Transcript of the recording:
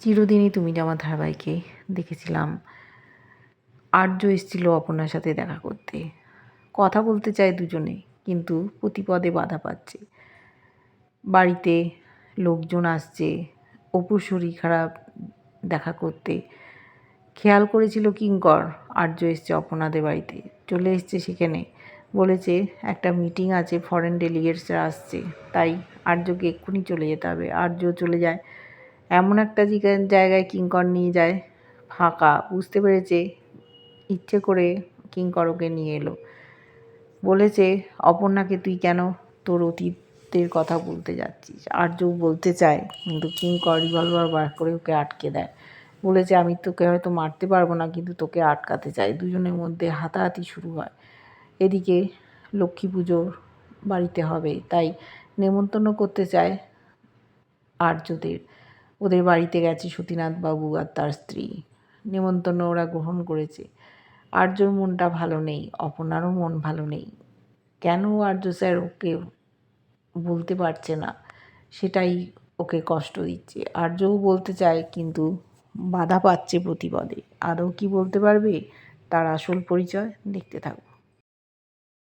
চিরদিনই তুমি আমার ধারাবাহিকে দেখেছিলাম, আর্য এসেছিল অপর্ণার সাথে দেখা করতে। কথা বলতে চায় দুজনে, কিন্তু প্রতিপদে বাধা পাচ্ছে। বাড়িতে লোকজন আসছে, অপুর শরীর খারাপ দেখা করতে। খেয়াল করেছিল কিঙ্কর, আর্য এসছে অপর্ণাদের বাড়িতে। চলে এসছে সেখানে। বলেছে, একটা মিটিং আছে ফরেন ডেলিগেটসরা আসছে। তাই আর্যকে এক্ষুনি চলে যেতে হবে। আর্য চলে যায় এমন একটা জায়গায় কিঙ্কর নিয়ে যায়, ফাঁকা। বুঝতে পেরেছে? ইচ্ছে করে কিঙ্কর ওকে নিয়ে এলো। বলেছে, অপর্ণাকে তুই কেন তোর অতীতের কথা বলতে যাচ্ছিস? আর্য বলতে চায়, কিন্তু কিঙ্কর রিভলভার বার করে ওকে আটকে দেয়। বলেছে, আমি তোকে হয়তো মারতে পারব না, কিন্তু তোকে আটকাতে চাই। দুজনের মধ্যে হাতাহাতি শুরু হয়। এদিকে লক্ষ্মী পুজোর বাড়িতে হবে, তাই নেমন্তন্ন করতে চায় আর্যদের। ওদের বাড়িতে গেছে সতীনাথ বাবু আর তার স্ত্রী। নেমন্তন্ন ওরা গ্রহণ করেছে। আর্যর মনটা ভালো নেই, অপর্ণারও মন ভালো নেই। কেন আর্য স্যার ওকে বলতে পারছে না? সেটাই ওকে কষ্ট দিচ্ছে। আর্যও বলতে চায়, কিন্তু বাধা পাচ্ছে প্রতিবাদে। আদৌ কি বলতে পারবে? তার আসল পরিচয় দেখতে থাকো